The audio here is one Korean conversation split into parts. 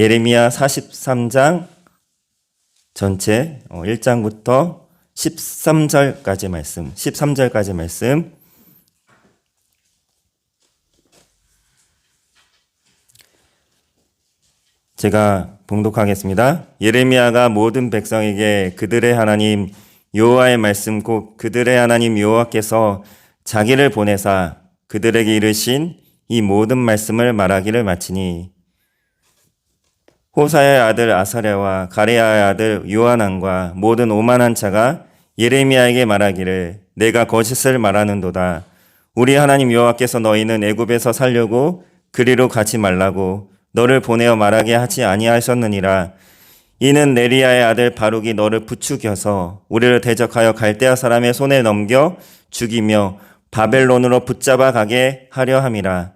예레미야 43장 전체 1장부터 13절까지 말씀, 13절까지 말씀. 제가 봉독하겠습니다. 예레미야가 모든 백성에게 그들의 하나님 여호와의 말씀 곧 그들의 하나님 여호와께서 자기를 보내사 그들에게 이르신 이 모든 말씀을 말하기를 마치니 호사의 아들 아사랴와 가레야의 아들 요하난과 모든 오만한 자가 예레미야에게 말하기를 내가 거짓을 말하는도다 우리 하나님 여호와께서 너희는 애굽에서 살려고 그리로 가지 말라고 너를 보내어 말하게 하지 아니하셨느니라 이는 네리야의 아들 바룩이 너를 부추겨서 우리를 대적하여 갈대아 사람의 손에 넘겨 죽이며 바벨론으로 붙잡아 가게 하려 함이라.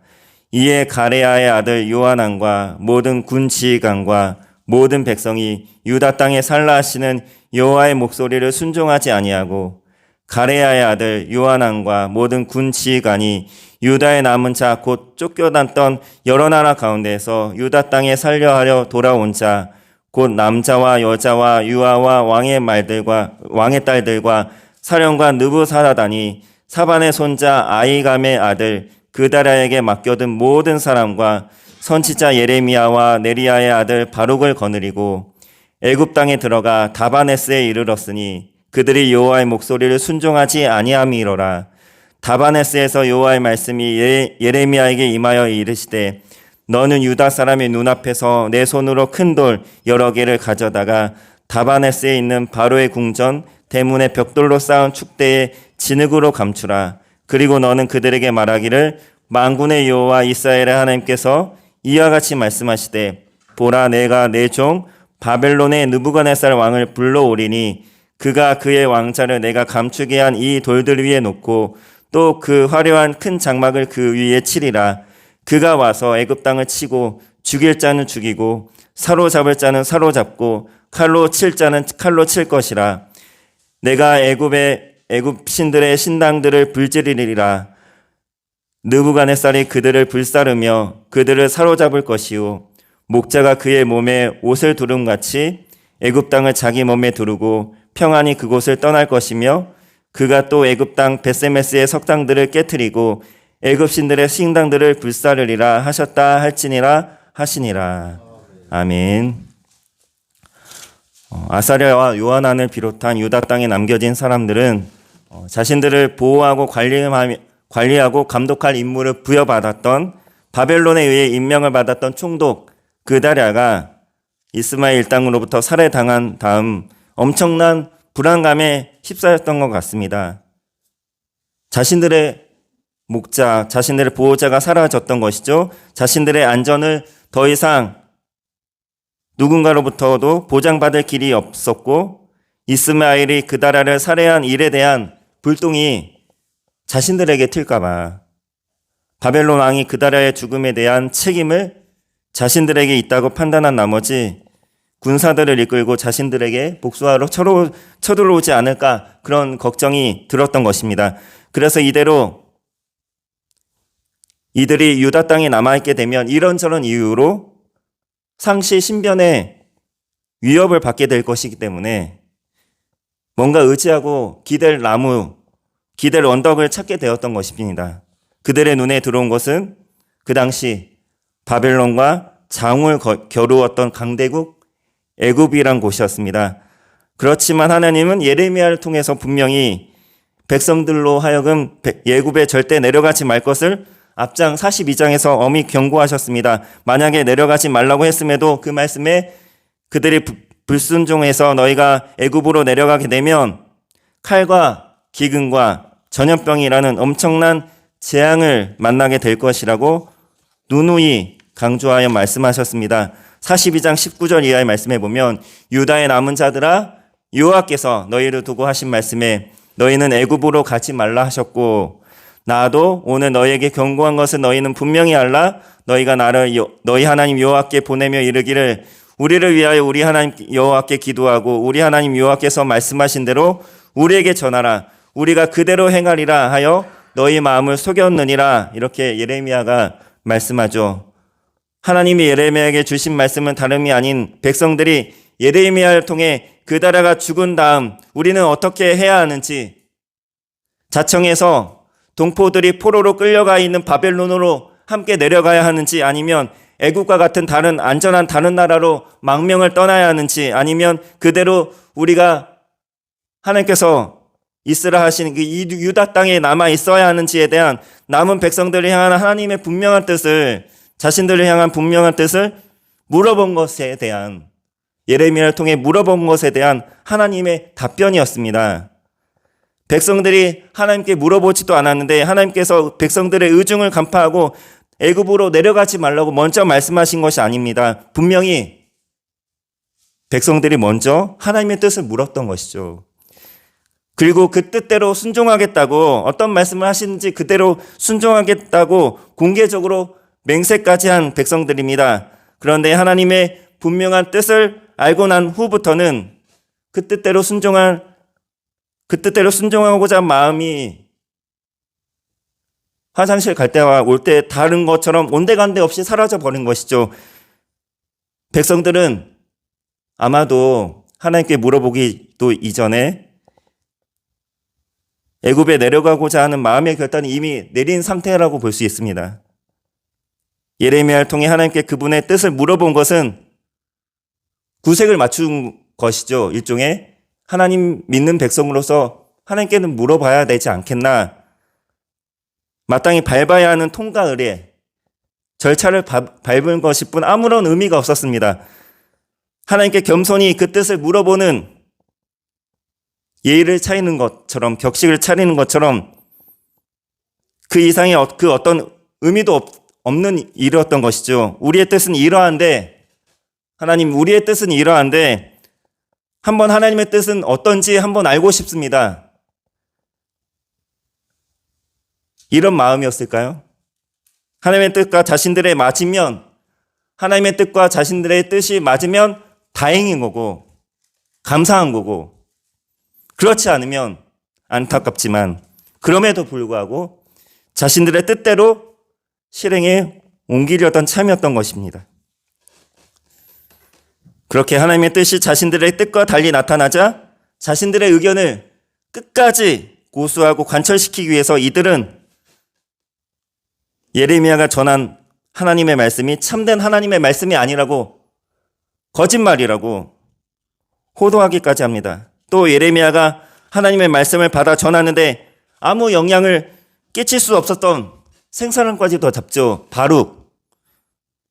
이에 가레아의 아들 요하난과 모든 군 지휘관과 모든 백성이 유다 땅에 살라 하시는 여호와의 목소리를 순종하지 아니하고 가레아의 아들 요하난과 모든 군 지휘관이 유다의 남은 자 곧 쫓겨났던 여러 나라 가운데에서 유다 땅에 살려 하려 돌아온 자 곧 남자와 여자와 유아와 왕의 말들과 왕의 딸들과 사령관 느부사라다니 사반의 손자 아이감의 아들 그다라에게 맡겨둔 모든 사람과 선지자 예레미야와 네리야의 아들 바룩을 거느리고 애굽 땅에 들어가 다바네스에 이르렀으니 그들이 여호와의 목소리를 순종하지 아니함이로라 다바네스에서 여호와의 말씀이 예- 예레미야에게 임하여 이르시되 너는 유다 사람의 눈앞에서 내 손으로 큰 돌 여러 개를 가져다가 다바네스에 있는 바로의 궁전 대문의 벽돌로 쌓은 축대에 진흙으로 감추라. 그리고 너는 그들에게 말하기를 만군의 여호와 이스라엘의 하나님께서 이와 같이 말씀하시되 보라 내가 내 종 바벨론의 느부갓네살 왕을 불러오리니 그가 그의 왕자를 내가 감추게 한 이 돌들 위에 놓고 또 그 화려한 큰 장막을 그 위에 치리라. 그가 와서 애굽 땅을 치고 죽일 자는 죽이고 사로잡을 자는 사로잡고 칼로 칠 자는 칼로 칠 것이라. 내가 애굽의 애굽 신들의 신당들을 불지르리라. 느부갓네살이 그들을 불사르며 그들을 사로잡을 것이요 목자가 그의 몸에 옷을 두름 같이 애굽 땅을 자기 몸에 두르고 평안히 그곳을 떠날 것이며 그가 또 애굽 땅 베세메스의 석당들을 깨뜨리고 애굽 신들의 신당들을 불사르리라 하셨다 할지니라 하시니라 아멘. 어, 아사랴와 요하난을 비롯한 유다 땅에 남겨진 사람들은 어, 자신들을 보호하고 관리하고 감독할 임무를 부여받았던 바벨론에 의해 임명을 받았던 총독 그다랴가 이스마엘 땅으로부터 살해당한 다음 엄청난 불안감에 휩싸였던 것 같습니다. 자신들의 목자, 자신들의 보호자가 사라졌던 것이죠. 자신들의 안전을 더 이상 누군가로부터도 보장받을 길이 없었고 이스마엘이 그다라를 살해한 일에 대한 불똥이 자신들에게 튈까봐 바벨론 왕이 그다라의 죽음에 대한 책임을 자신들에게 있다고 판단한 나머지 군사들을 이끌고 자신들에게 복수하러 쳐들어오지 않을까 그런 걱정이 들었던 것입니다. 그래서 이대로 이들이 유다 땅에 남아있게 되면 이런저런 이유로 상시 신변에 위협을 받게 될 것이기 때문에 뭔가 의지하고 기댈 나무, 기댈 언덕을 찾게 되었던 것입니다. 그들의 눈에 들어온 것은 그 당시 바벨론과 장을 거- 겨루었던 강대국 애굽이란 곳이었습니다. 그렇지만 하나님은 예레미야를 통해서 분명히 백성들로 하여금 배- 예굽에 절대 내려가지 말 것을 앞장 42장에서 엄히 경고하셨습니다. 만약에 내려가지 말라고 했음에도 그 말씀에 그들이 부- 불순종해서 너희가 애굽으로 내려가게 되면 칼과 기근과 전염병이라는 엄청난 재앙을 만나게 될 것이라고 누누이 강조하여 말씀하셨습니다. 42장 19절 이하의 말씀에 보면 유다의 남은 자들아 여호와께서 너희를 두고 하신 말씀에 너희는 애굽으로 가지 말라 하셨고 나도 오늘 너희에게 경고한 것은 너희는 분명히 알라 너희가 나를 여- 너희 하나님 여호와께 보내며 이르기를 우리를 위하여 우리 하나님 여호와께 기도하고 우리 하나님 여호와께서 말씀하신 대로 우리에게 전하라 우리가 그대로 행하리라 하여 너희 마음을 속였느니라 이렇게 예레미야가 말씀하죠. 하나님이 예레미야에게 주신 말씀은 다름이 아닌 백성들이 예레미야를 통해 그 나라가 죽은 다음 우리는 어떻게 해야 하는지 자청해서 동포들이 포로로 끌려가 있는 바벨론으로 함께 내려가야 하는지 아니면 애국과 같은 다른 안전한 다른 나라로 망명을 떠나야 하는지 아니면 그대로 우리가 하나님께서 있으라 하시는 그이 유다 땅에 남아 있어야 하는지에 대한 남은 백성들을 향한 하나님의 분명한 뜻을 자신들을 향한 분명한 뜻을 물어본 것에 대한 예레미야를 통해 물어본 것에 대한 하나님의 답변이었습니다. 백성들이 하나님께 물어보지도 않았는데 하나님께서 백성들의 의중을 간파하고 애굽으로 내려가지 말라고 먼저 말씀하신 것이 아닙니다. 분명히 백성들이 먼저 하나님의 뜻을 물었던 것이죠. 그리고 그 뜻대로 순종하겠다고 어떤 말씀을 하시는지 그대로 순종하겠다고 공개적으로 맹세까지 한 백성들입니다. 그런데 하나님의 분명한 뜻을 알고 난 후부터는 그 뜻대로 순종할 그 뜻대로 순종하고자 한 마음이 화장실 갈 때와 올 때 다른 것처럼 온데간데 없이 사라져 버린 것이죠. 백성들은 아마도 하나님께 물어보기도 이전에 애굽에 내려가고자 하는 마음의 결단이 이미 내린 상태라고 볼 수 있습니다. 예레미야를 통해 하나님께 그분의 뜻을 물어본 것은 구색을 맞춘 것이죠. 일종의 하나님 믿는 백성으로서 하나님께는 물어봐야 되지 않겠나. 마땅히 밟아야 하는 통과 의례, 절차를 바- 밟은 것일 뿐 아무런 의미가 없었습니다. 하나님께 겸손히 그 뜻을 물어보는 예의를 차리는 것처럼 격식을 차리는 것처럼 그 이상의 어- 그 어떤 의미도 없- 없는 일이었던 것이죠. 우리의 뜻은 이러한데 하나님 우리의 뜻은 이러한데 한번 하나님의 뜻은 어떤지 한번 알고 싶습니다. 이런 마음이었을까요? 하나님의 뜻과 자신들의 맞으면 하나님의 뜻과 자신들의 뜻이 맞으면 다행인 거고 감사한 거고 그렇지 않으면 안타깝지만 그럼에도 불구하고 자신들의 뜻대로 실행에 옮기려던 참이었던 것입니다. 그렇게 하나님의 뜻이 자신들의 뜻과 달리 나타나자 자신들의 의견을 끝까지 고수하고 관철시키기 위해서 이들은 예레미야가 전한 하나님의 말씀이 참된 하나님의 말씀이 아니라고 거짓말이라고 호도하기까지 합니다. 또 예레미야가 하나님의 말씀을 받아 전하는데 아무 영향을 끼칠 수 없었던 생사람까지 더 잡죠. 바룩.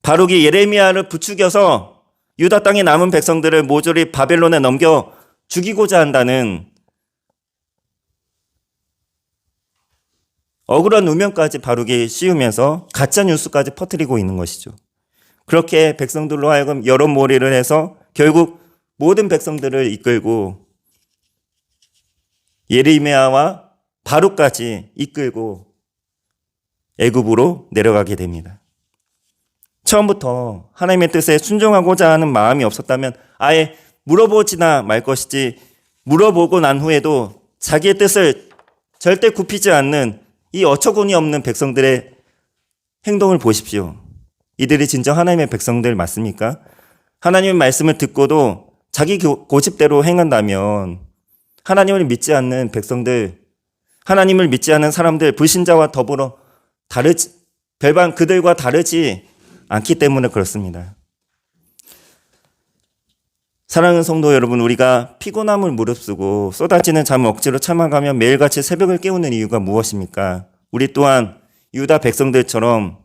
바룩이 예레미야를 부추겨서 유다 땅에 남은 백성들을 모조리 바벨론에 넘겨 죽이고자 한다는 억울한 누명까지 바룩이 씌우면서 가짜 뉴스까지 퍼뜨리고 있는 것이죠. 그렇게 백성들로 하여금 여론몰이를 해서 결국 모든 백성들을 이끌고 예레미야와 바룩까지 이끌고 애굽으로 내려가게 됩니다. 처음부터 하나님의 뜻에 순종하고자 하는 마음이 없었다면 아예 물어보지나 말 것이지 물어보고 난 후에도 자기의 뜻을 절대 굽히지 않는 이 어처구니 없는 백성들의 행동을 보십시오. 이들이 진정 하나님의 백성들 맞습니까? 하나님의 말씀을 듣고도 자기 고- 고집대로 행한다면 하나님을 믿지 않는 백성들, 하나님을 믿지 않는 사람들, 불신자와 더불어 다르지, 별반 그들과 다르지 않기 때문에 그렇습니다. 사랑하는 성도 여러분, 우리가 피곤함을 무릅쓰고 쏟아지는 잠을 억지로 참아가며 매일같이 새벽을 깨우는 이유가 무엇입니까? 우리 또한 유다 백성들처럼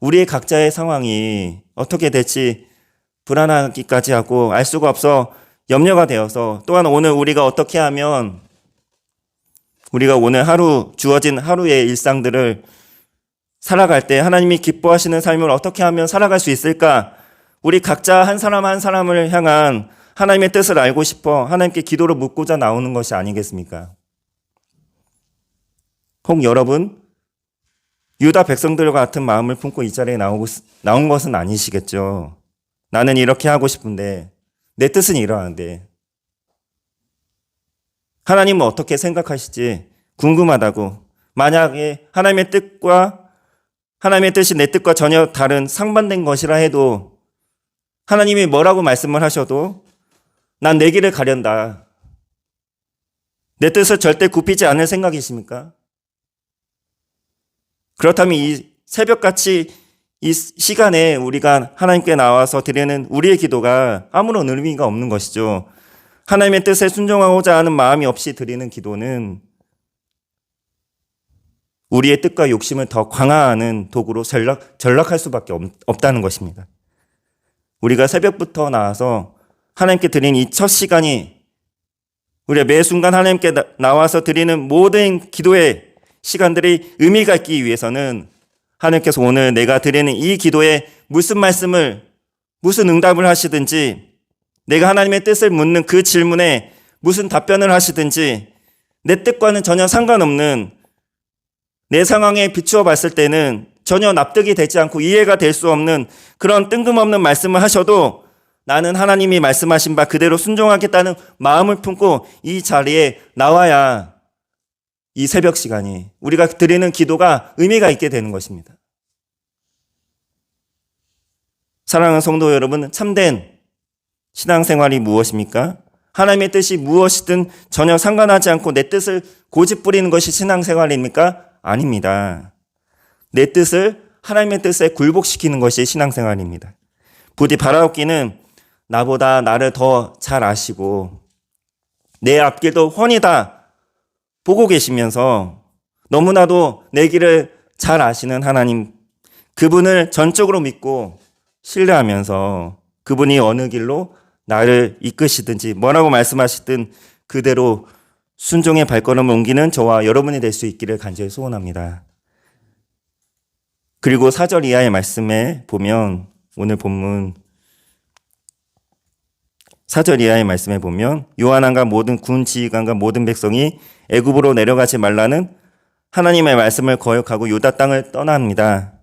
우리의 각자의 상황이 어떻게 될지 불안하기까지 하고 알 수가 없어 염려가 되어서 또한 오늘 우리가 어떻게 하면 우리가 오늘 하루 주어진 하루의 일상들을 살아갈 때 하나님이 기뻐하시는 삶을 어떻게 하면 살아갈 수 있을까? 우리 각자 한 사람 한 사람을 향한 하나님의 뜻을 알고 싶어 하나님께 기도로 묻고자 나오는 것이 아니겠습니까? 혹 여러분 유다 백성들과 같은 마음을 품고 이 자리에 나오고, 나온 것은 아니시겠죠. 나는 이렇게 하고 싶은데 내 뜻은 이러한데 하나님은 어떻게 생각하실지 궁금하다고 만약에 하나님의 뜻과 하나님의 뜻이 내 뜻과 전혀 다른 상반된 것이라 해도 하나님이 뭐라고 말씀을 하셔도 난 내 길을 가련다. 내 뜻을 절대 굽히지 않을 생각이십니까? 그렇다면 이 새벽같이 이 시간에 우리가 하나님께 나와서 드리는 우리의 기도가 아무런 의미가 없는 것이죠. 하나님의 뜻에 순종하고자 하는 마음이 없이 드리는 기도는 우리의 뜻과 욕심을 더 강화하는 도구로 전락, 전락할 수밖에 없, 없다는 것입니다. 우리가 새벽부터 나와서 하나님께 드린 이 첫 시간이 우리가 매 순간 하나님께 나- 나와서 드리는 모든 기도의 시간들이 의미가 있기 위해서는 하나님께서 오늘 내가 드리는 이 기도에 무슨 말씀을 무슨 응답을 하시든지 내가 하나님의 뜻을 묻는 그 질문에 무슨 답변을 하시든지 내 뜻과는 전혀 상관없는 내 상황에 비추어 봤을 때는 전혀 납득이 되지 않고 이해가 될 수 없는 그런 뜬금없는 말씀을 하셔도 나는 하나님이 말씀하신 바 그대로 순종하겠다는 마음을 품고 이 자리에 나와야 이 새벽 시간이 우리가 드리는 기도가 의미가 있게 되는 것입니다. 사랑하는 성도 여러분, 참된 신앙생활이 무엇입니까? 하나님의 뜻이 무엇이든 전혀 상관하지 않고 내 뜻을 고집 부리는 것이 신앙생활입니까? 아닙니다. 내 뜻을 하나님의 뜻에 굴복시키는 것이 신앙생활입니다. 부디 바라옵기는 나보다 나를 더 잘 아시고 내 앞길도 훤히 다 보고 계시면서 너무나도 내 길을 잘 아시는 하나님 그분을 전적으로 믿고 신뢰하면서 그분이 어느 길로 나를 이끄시든지 뭐라고 말씀하시든 그대로 순종의 발걸음을 옮기는 저와 여러분이 될 수 있기를 간절히 소원합니다. 그리고 사절 이하의 말씀에 보면 오늘 본문 사절 이하의 말씀에 보면 요한왕과 모든 군 지휘관과 모든 백성이 애굽으로 내려가지 말라는 하나님의 말씀을 거역하고 유다 땅을 떠납니다.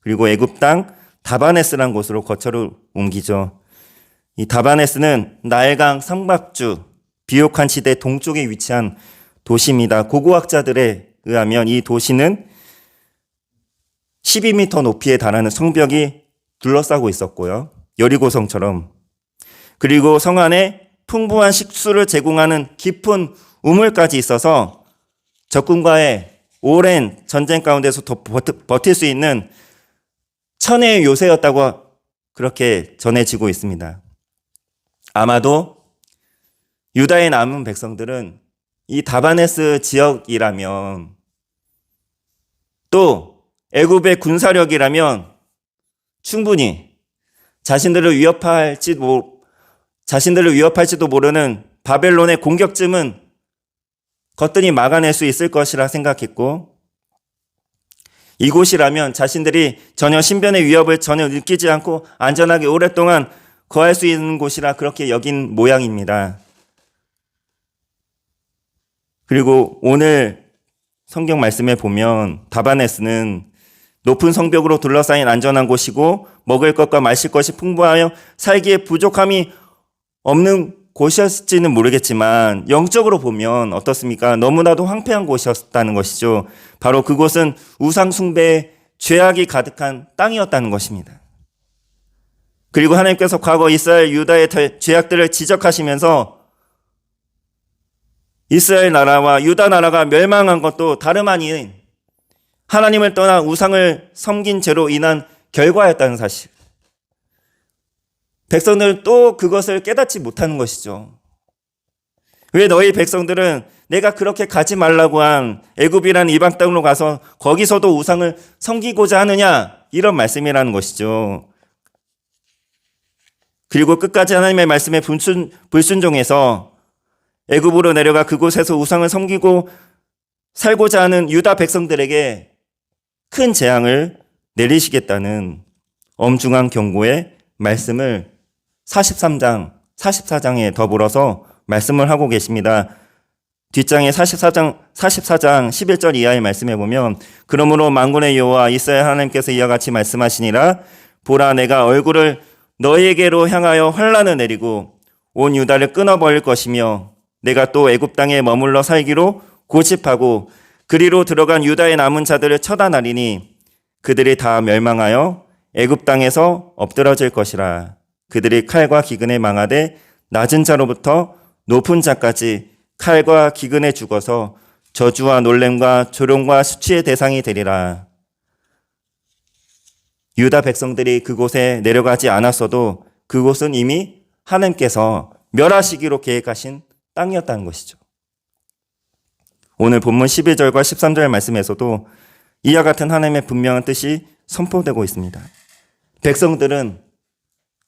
그리고 애굽 땅 다바네스란 곳으로 거처를 옮기죠. 이 다바네스는 나일강 상박주 비옥한 시대 동쪽에 위치한 도시입니다. 고고학자들에 의하면 이 도시는 12m 높이에 달하는 성벽이 둘러싸고 있었고요. 여리고성처럼. 그리고 성 안에 풍부한 식수를 제공하는 깊은 우물까지 있어서 적군과의 오랜 전쟁 가운데서 더 버틸 수 있는 천혜의 요새였다고 그렇게 전해지고 있습니다. 아마도 유다에 남은 백성들은 이 다바네스 지역이라면 또 애굽의 군사력이라면 충분히 자신들을 위협할지 모, 자신들을 위협할지도 모르는 바벨론의 공격쯤은 거뜬히 막아낼 수 있을 것이라 생각했고 이곳이라면 자신들이 전혀 신변의 위협을 전혀 느끼지 않고 안전하게 오랫동안 거할 수 있는 곳이라 그렇게 여긴 모양입니다. 그리고 오늘 성경 말씀에 보면 다바네스는 높은 성벽으로 둘러싸인 안전한 곳이고 먹을 것과 마실 것이 풍부하여 살기에 부족함이 없는 곳이었을지는 모르겠지만 영적으로 보면 어떻습니까? 너무나도 황폐한 곳이었다는 것이죠. 바로 그곳은 우상 숭배의 죄악이 가득한 땅이었다는 것입니다. 그리고 하나님께서 과거 이스라엘 유다의 대- 죄악들을 지적하시면서 이스라엘 나라와 유다 나라가 멸망한 것도 다름 아닌 하나님을 떠나 우상을 섬긴 죄로 인한 결과였다는 사실. 백성들은 또 그것을 깨닫지 못하는 것이죠. 왜 너희 백성들은 내가 그렇게 가지 말라고 한 애굽이라는 이방 땅으로 가서 거기서도 우상을 섬기고자 하느냐 이런 말씀이라는 것이죠. 그리고 끝까지 하나님의 말씀에 불순, 불순종해서 애굽으로 내려가 그곳에서 우상을 섬기고 살고자 하는 유다 백성들에게 큰 재앙을 내리시겠다는 엄중한 경고의 말씀을 43장, 44장에 더불어서 말씀을 하고 계십니다. 뒷장에 44장, 44장 11절 이하의 말씀에 보면 그러므로 만군의 여호와 이스라엘 하나님께서 이와 같이 말씀하시니라 보라 내가 얼굴을 너희에게로 향하여 환란을 내리고 온 유다를 끊어버릴 것이며 내가 또 애굽 땅에 머물러 살기로 고집하고 그리로 들어간 유다의 남은 자들을 처단하리니 그들이 다 멸망하여 애굽 땅에서 엎드러질 것이라. 그들이 칼과 기근에 망하되 낮은 자로부터 높은 자까지 칼과 기근에 죽어서 저주와 놀램과 조롱과 수치의 대상이 되리라. 유다 백성들이 그곳에 내려가지 않았어도 그곳은 이미 하나님께서 멸하시기로 계획하신 땅이었다는 것이죠. 오늘 본문 11절과 13절 말씀에서도 이와 같은 하나님의 분명한 뜻이 선포되고 있습니다. 백성들은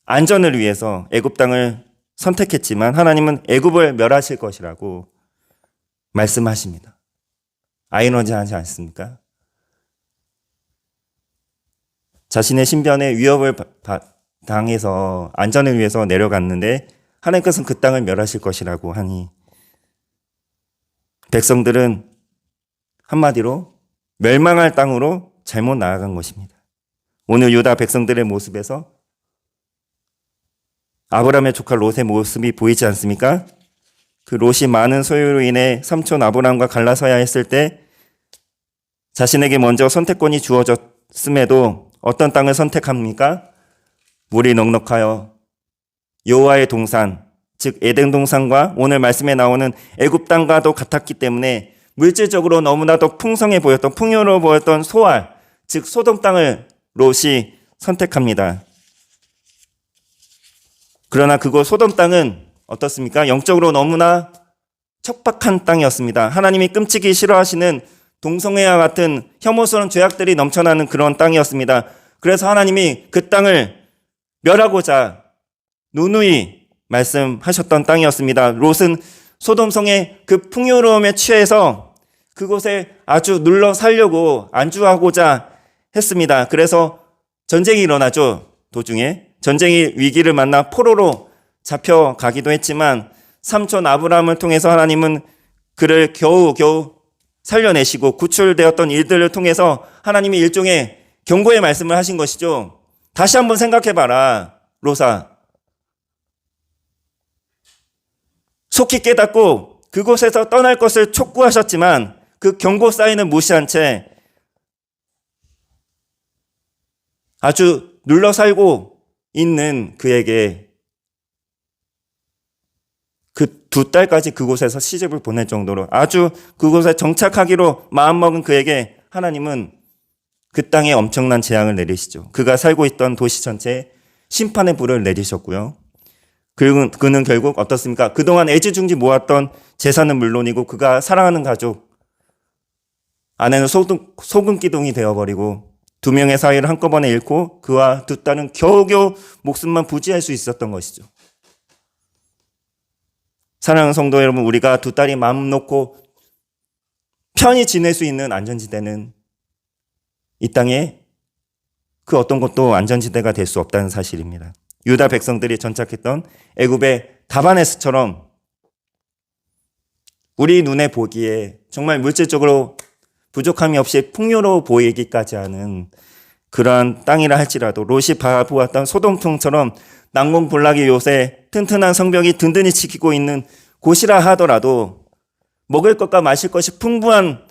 안전을 위해서 애굽 땅을 선택했지만 하나님은 애굽을 멸하실 것이라고 말씀하십니다. 아이러니하지 않습니까? 자신의 신변에 위협을 당해서 안전을 위해서 내려갔는데 하나님께서는 그 땅을 멸하실 것이라고 하니 백성들은 한마디로 멸망할 땅으로 잘못 나아간 것입니다. 오늘 유다 백성들의 모습에서 아브라함의 조카 롯의 모습이 보이지 않습니까? 그 롯이 많은 소유로 인해 삼촌 아브라함과 갈라서야 했을 때 자신에게 먼저 선택권이 주어졌음에도 어떤 땅을 선택합니까? 물이 넉넉하여 여호와의 동산, 즉 에덴 동산과 오늘 말씀에 나오는 애굽 땅과도 같았기 때문에 물질적으로 너무나도 풍성해 보였던 풍요로워 보였던 소알, 즉 소돔 땅을 롯이 선택합니다. 그러나 그곳 소돔 땅은 어떻습니까? 영적으로 너무나 척박한 땅이었습니다. 하나님이 끔찍이 싫어하시는 동성애와 같은 혐오스러운 죄악들이 넘쳐나는 그런 땅이었습니다. 그래서 하나님이 그 땅을 멸하고자 누누이 말씀하셨던 땅이었습니다. 롯은 소돔성의 그 풍요로움에 취해서 그곳에 아주 눌러 살려고 안주하고자 했습니다. 그래서 전쟁이 일어나죠. 도중에 전쟁이 위기를 만나 포로로 잡혀가기도 했지만 삼촌 아브라함을 통해서 하나님은 그를 겨우 겨우 살려내시고 구출되었던 일들을 통해서 하나님이 일종의 경고의 말씀을 하신 것이죠. 다시 한번 생각해봐라, 로사. 속히 깨닫고 그곳에서 떠날 것을 촉구하셨지만 그 경고 사인을 무시한 채 아주 눌러 살고 있는 그에게 그 두 달까지 그곳에서 시집을 보낼 정도로 아주 그곳에 정착하기로 마음먹은 그에게 하나님은 그 땅에 엄청난 재앙을 내리시죠. 그가 살고 있던 도시 전체에 심판의 불을 내리셨고요. 그는, 그는 결국 어떻습니까? 그동안 애지중지 모았던 재산은 물론이고 그가 사랑하는 가족, 아내는 소금, 소금 기둥이 되어버리고 두 명의 사이를 한꺼번에 잃고 그와 두 딸은 겨우겨우 목숨만 부지할 수 있었던 것이죠. 사랑하는 성도 여러분, 우리가 두 딸이 마음 놓고 편히 지낼 수 있는 안전지대는 이 땅에 그 어떤 것도 안전지대가 될 수 없다는 사실입니다. 유다 백성들이 전착했던 애굽의 다바네스처럼 우리 눈에 보기에 정말 물질적으로 부족함이 없이 풍요로워 보이기까지 하는 그러한 땅이라 할지라도 롯이 바보았던 소돔통처럼 난공불락이 요새 튼튼한 성벽이 든든히 지키고 있는 곳이라 하더라도 먹을 것과 마실 것이 풍부한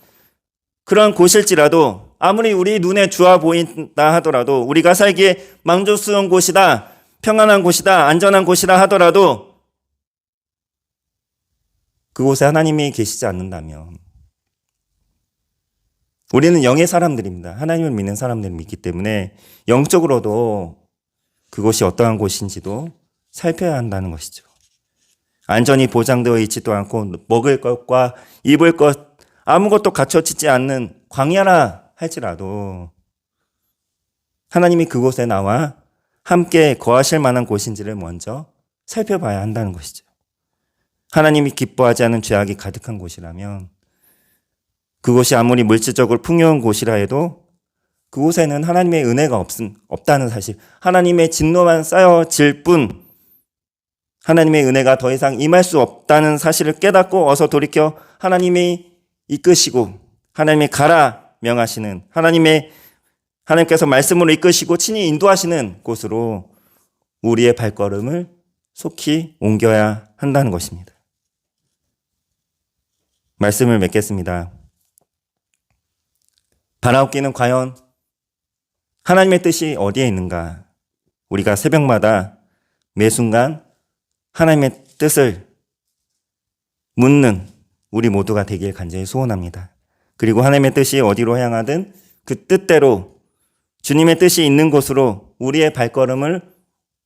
그러한 곳일지라도 아무리 우리 눈에 좋아 보인다 하더라도 우리가 살기에 만족스러운 곳이다, 평안한 곳이다, 안전한 곳이라 하더라도 그곳에 하나님이 계시지 않는다면 우리는 영의 사람들입니다. 하나님을 믿는 사람들을 믿기 때문에 영적으로도 그곳이 어떠한 곳인지도 살펴야 한다는 것이죠. 안전이 보장되어 있지도 않고 먹을 것과 입을 것 아무것도 갖춰지지 않는 광야라 할지라도 하나님이 그곳에 나와 함께 거하실 만한 곳인지를 먼저 살펴봐야 한다는 것이죠. 하나님이 기뻐하지 않은 죄악이 가득한 곳이라면 그곳이 아무리 물질적으로 풍요한 곳이라 해도 그곳에는 하나님의 은혜가 없, 없다는 사실, 하나님의 진노만 쌓여질 뿐 하나님의 은혜가 더 이상 임할 수 없다는 사실을 깨닫고 어서 돌이켜 하나님이 이끄시고 하나님이 가라 명하시는 하나님의 하나님께서 말씀으로 이끄시고 친히 인도하시는 곳으로 우리의 발걸음을 속히 옮겨야 한다는 것입니다. 말씀을 맺겠습니다. 바라옵기는 과연 하나님의 뜻이 어디에 있는가? 우리가 새벽마다 매 순간 하나님의 뜻을 묻는 우리 모두가 되길 간절히 소원합니다. 그리고 하나님의 뜻이 어디로 향하든 그 뜻대로 주님의 뜻이 있는 곳으로 우리의 발걸음을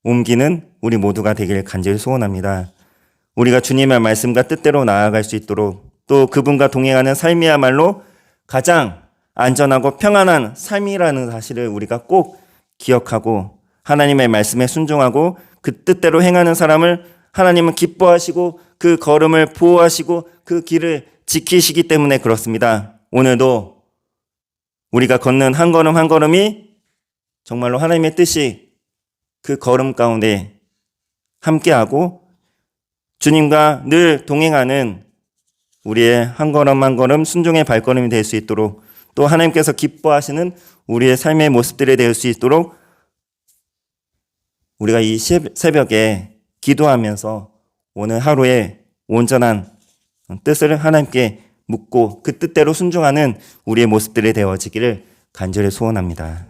옮기는 우리 모두가 되길 간절히 소원합니다. 우리가 주님의 말씀과 뜻대로 나아갈 수 있도록 또 그분과 동행하는 삶이야말로 가장 안전하고 평안한 삶이라는 사실을 우리가 꼭 기억하고 하나님의 말씀에 순종하고 그 뜻대로 행하는 사람을 하나님은 기뻐하시고 그 걸음을 보호하시고 그 길을 지키시기 때문에 그렇습니다. 오늘도 우리가 걷는 한 걸음 한 걸음이 정말로 하나님의 뜻이 그 걸음 가운데 함께하고 주님과 늘 동행하는 우리의 한 걸음 한 걸음 순종의 발걸음이 될 수 있도록 또 하나님께서 기뻐하시는 우리의 삶의 모습들이 될 수 있도록 우리가 이 시- 새벽에 기도하면서 오늘 하루에 온전한 뜻을 하나님께 묻고 그 뜻대로 순종하는 우리의 모습들이 되어지기를 간절히 소원합니다.